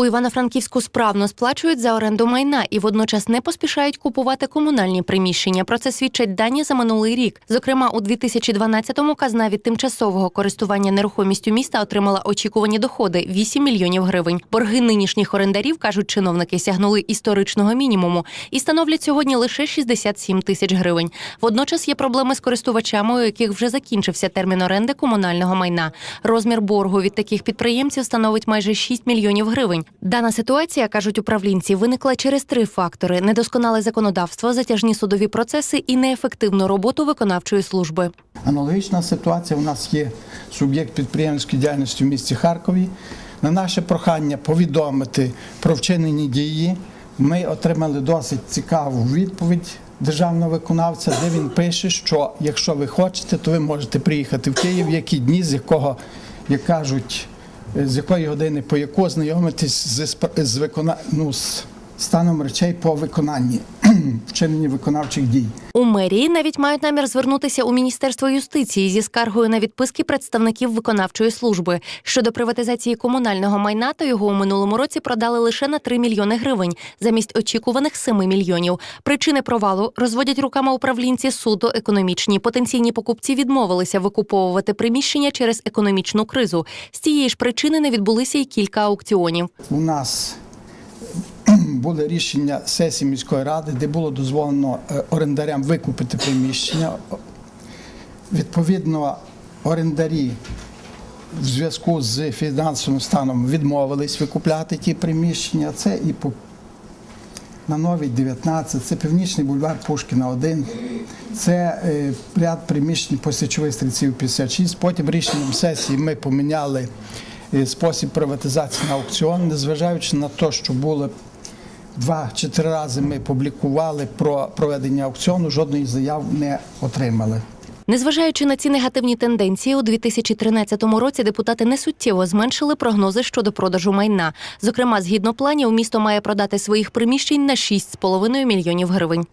У Івано-Франківську справно сплачують за оренду майна і водночас не поспішають купувати комунальні приміщення. Про це свідчать дані за минулий рік. Зокрема, у 2012-му казна від тимчасового користування нерухомістю міста отримала очікувані доходи 8 мільйонів гривень. Борги нинішніх орендарів кажуть чиновники сягнули історичного мінімуму і становлять сьогодні лише 67 тисяч гривень. Водночас є проблеми з користувачами, у яких вже закінчився термін оренди комунального майна. Розмір боргу від таких підприємців становить майже 6 мільйонів гривень. Дана ситуація, кажуть управлінці, виникла через три фактори: недосконале законодавство, затяжні судові процеси і неефективну роботу виконавчої служби. Аналогічна ситуація у нас є суб'єкт підприємницької діяльності в місті Харкові. На наше прохання повідомити про вчинені дії. Ми отримали досить цікаву відповідь державного виконавця, де він пише, що якщо ви хочете, то ви можете приїхати в Київ, які дні, з якого, як кажуть, з якої години по яку ознайомитись з, з, викона... ну, з станом речей по виконанні вчиненні виконавчих дій. У мерії навіть мають намір звернутися у міністерство юстиції зі скаргою на відписки представників виконавчої служби щодо приватизації комунального майна. То його у минулому році продали лише на 3 мільйони гривень замість очікуваних 7 мільйонів. Причини провалу розводять руками управлінці суду економічні. Потенційні покупці відмовилися викуповувати приміщення через економічну кризу. З цієї ж причини не відбулися й кілька аукціонів. У нас були рішення сесії міської ради, де було дозволено е, орендарям викупити приміщення. Відповідно, орендарі в зв'язку з фінансовим станом відмовились викупляти ті приміщення. Це і по на Новій 19, це Північний бульвар Пушкіна 1, це е, ряд приміщень по січових стрільців 56. Потім рішенням сесії ми поміняли е, спосіб приватизації на аукціон, незважаючи на те, що було два чи три рази ми публікували про проведення аукціону, жодної заяв не отримали. Незважаючи на ці негативні тенденції, у 2013 році депутати несуттєво зменшили прогнози щодо продажу майна. Зокрема, згідно планів, місто має продати своїх приміщень на 6,5 мільйонів гривень.